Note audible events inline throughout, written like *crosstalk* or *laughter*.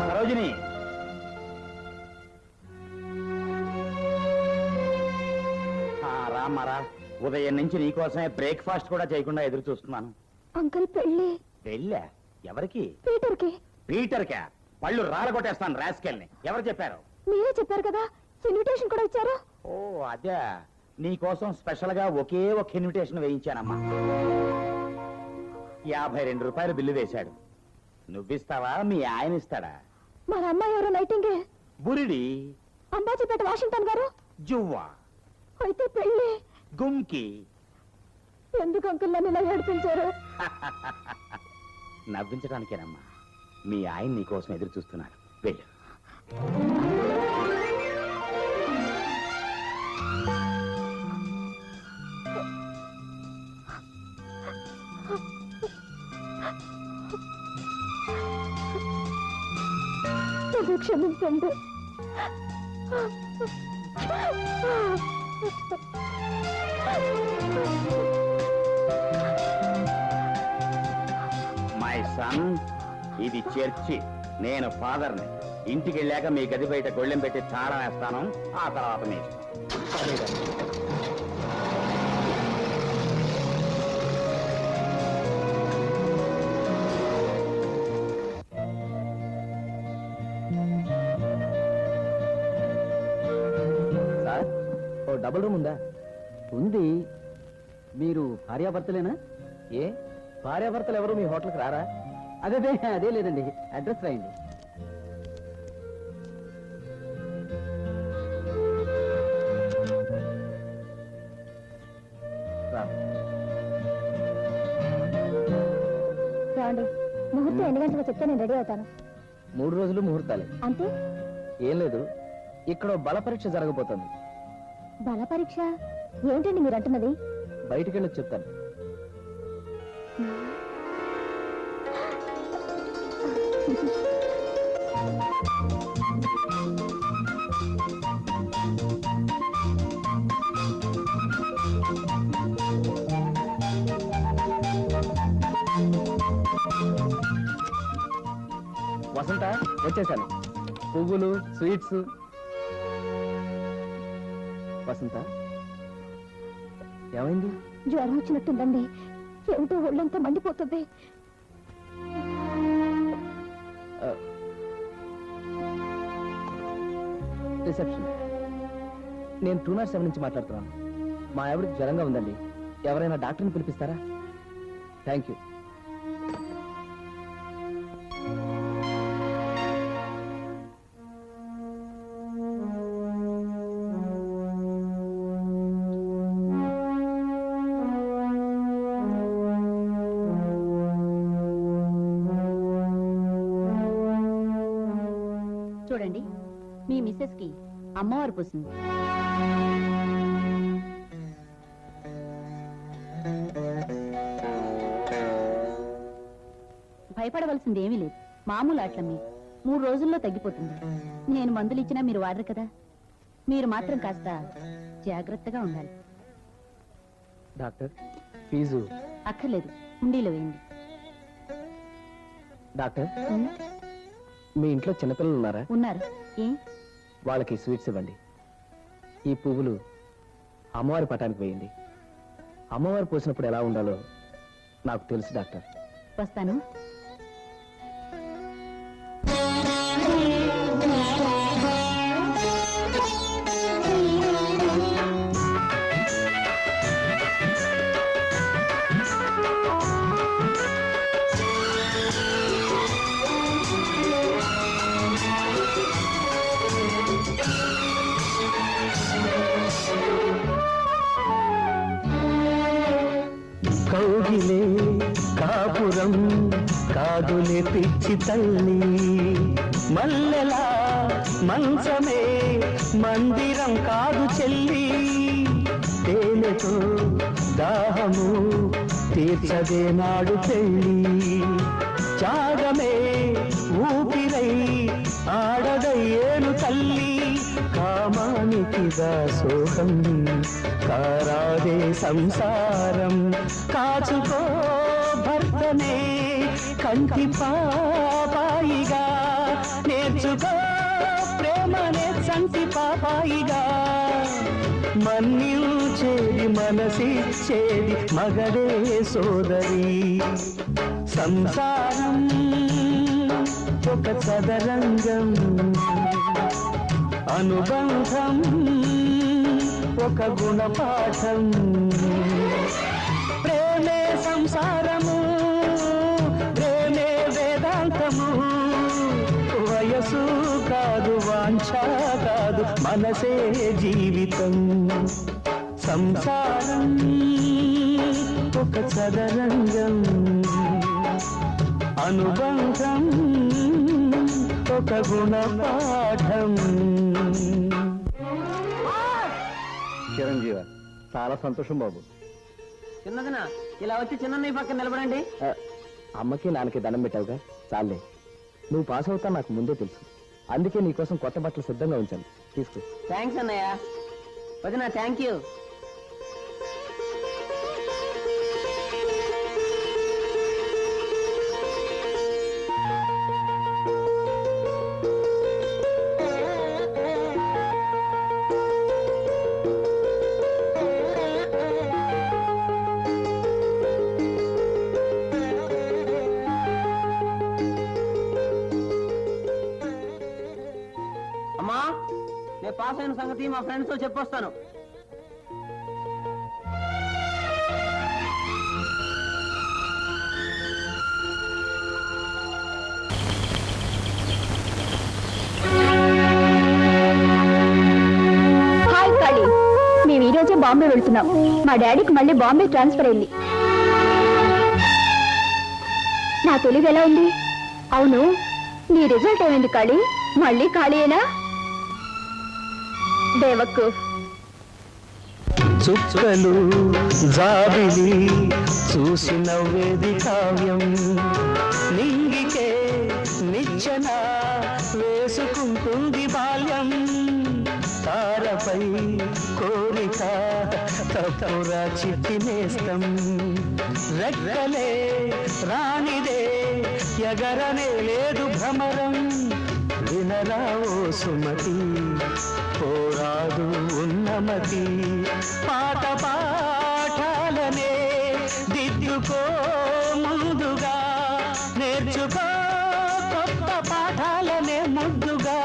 సరోజిని. ఆ, రామ్మారా ఉదయం నుంచి నీకోసమే బ్రేక్ఫాస్ట్ కూడా చేయకుండా ఎదురు చూస్తున్నాను. అంకుల్ పెళ్ళి. వెళ్ళా ఎవరికి? పీటర్కి పీటర్కా? పళ్ళు రాలగొట్టేస్తాను రాస్కెల్ని. ఎవరు చెప్పారు? మీరే చెప్పారు కదా ఇన్విటేషన్ కూడా ఇచ్చారు. ఓ అదే. నీకోసం స్పెషల్గా ఒకే ఒక ఇన్విటేషన్ వేయించానమ్మా. యాభై రెండు రూపాయలు బిల్లు వేశాడు. నువ్విస్తావా? మీ ఆయన ఇస్తాడా మన అమ్మాయి ఎవరు నైటింగే బురిడి. అంబాజీపేట వాషింగ్టన్ గారు? జువ్వా. అయితే పెళ్ళి. గుమ్కి. ఎందుకు అంకుల్ నన్ను ఇలా ఏడిపించారు? *laughs* నవ్వించడానికేనమ్మా. మీ ఆయన నీకోసం ఎదురు చూస్తున్నాడు. వెళ్ళు. నన్ను *laughs* క్షమించండి. మై సన్ ఇది చర్చి. నేను ఫాదర్ని. ఇంటికి వెళ్ళాక మీ గది బయట గొళ్ళెం పెట్టి తాళం వేస్తాను. ఆ తర్వాత మీ డబుల్ రూమ్ ఉందా? ఉంది. మీరు భార్యాభర్తలేనా? ఏ? భార్యాభర్తలు ఎవరు? మీ హోటల్కి రారా? అదే అదే లేదండి. అడ్రస్ రాయండి. రాండి. ముహూర్తం ఎన్ని గంటలకు చెప్తే నేను రెడీ అవుతాను. మూడు రోజులు ముహూర్తాలే. అంతే? ఏం లేదు. ఇక్కడ ఓ బల పరీక్ష జరగబోతోంది. బల పరీక్ష ఏంటండి మీరు అంటున్నది బయటికి వెళ్ళి చెప్తాను. వసంత వచ్చేసాను. పువ్వులు స్వీట్స్ వసంత ఏమైంది? జ్వరం వచ్చినట్టుందండి. ఏమిటో ఒళ్ళంతా మండిపోతుంది. రిసెప్షన్. నేను టూ నాట్ సెవెన్ నుంచి మాట్లాడుతున్నాను. మా ఆవిడకి జ్వరంగా ఉందండి. ఎవరైనా డాక్టర్ని పిలిపిస్తారా? Thank you. చూడండి. మీ మిస్సెస్కి అమ్మవారు పోసింది. భయపడవలసింది ఏమీ లేదు. మామూలు ఆటలమ్మి. మూడు రోజుల్లో తగ్గిపోతుంది. నేను మందులు ఇచ్చినా మీరు వాడరు కదా. మీరు మాత్రం కాస్త జాగ్రత్తగా ఉండాలి. Doctor fee. అక్కర్లేదు. హుండీలో వేయండి. డాక్టర్? మీ ఇంట్లో చిన్నపిల్లలు ఉన్నారా? ఉన్నారు. ఏ? వాళ్ళకి స్వీట్స్ ఇవ్వండి. ఈ పువ్వులు అమ్మవారి పటానికి వేయండి. అమ్మవారు పోసినప్పుడు ఎలా ఉండాలో నాకు తెలుసు డాక్టర్. వస్తాను. పిచ్చి తల్లి. మల్లెలా మంచమే మందిరం కాదు చెల్లి. తేనెతో దాహము తీర్చదే నాడు పెళ్ళి. త్యాగమే ఊపిరై ఆడదయ్యేను తల్లి. కామానికి దాసోహం కారాదే సంసారం. కాచుకో భర్తనే కంటి పాపాయిగా. నేర్చుకో ప్రేమనే సంటి పాపాయిగా. మన్నించేది మనసిచ్చేది మగడే సోదరి. సంసారం ఒక చదరంగం. అనుబంధం ఒక గుణపాఠం. ప్రేమే సంసారము మనసే జీవితం. సంసారం ఒక చదరంగం. అనుబంధం ఒక గుణపాఠం. చిరంజీవ చాలా సంతోషం బాబు. చిన్నదిన ఇలా వచ్చి చిన్న పక్కన నిలబడండి. అమ్మకి నాన్నకి దండం పెట్టావుగా? చాలే. నువ్వు పాస్ అవుతా నాకు ముందే తెలుసు. అందుకే నీకోసం కొత్త బట్టలు సిద్ధంగా ఉంచాను. తీసుకో థ్యాంక్స్ అన్నయ్య. వదిన థ్యాంక్ యూ పాస్ అయిన సంగతి మా ఫ్రెండ్స్తో చెప్పొస్తాను. హాయ్ కాళీ మేము ఈ రోజే బాంబే వెళ్తున్నాం. మా డాడీకి మళ్ళీ బాంబే ట్రాన్స్ఫర్ అయింది. నా తెలుగు ఎలా ఉంది? అవును. నీ రిజల్ట్ ఏమైంది కాళీ మళ్ళీ ఖాళీయేనా? దేవక్కు చుక్కలు జాబిలి చూసి నవ్వేది కావ్యం. నింగికే నిచ్చన వేసుకుంటుంది బాల్యం. తారపై కోరిక తప్పురా చిట్టి నేస్తం. రెక్కలే రానిదే ఎగరనే లేదు భ్రమర వినరా ఓ సుమతి పోరాదు ఉన్నమతి. పాట పాఠాలనే దిద్దుకో ముందుగా నేర్చుకో కొత్త పాఠాలనే ముద్దుగా.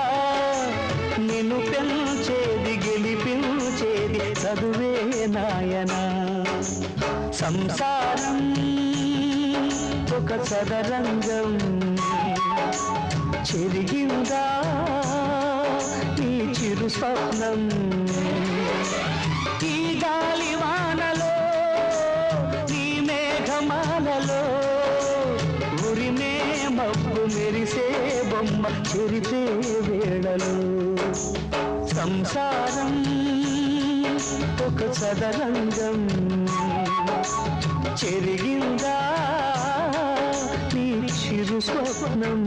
నిన్ను పెంచేది గెలిపించేది చదువే నాయనా. సంసారం ఒక చదరంగం. చెరిగిందా నీ చిరు స్వప్నం? ఈ గాలి వానలో నీ మేఘమాలలో ఉరిమే మబ్బు మెరిసే బొమ్మ చెరితే వేళలో. సంసారం ఒక సదరంగం చెరిగిందా చిరు స్వప్నం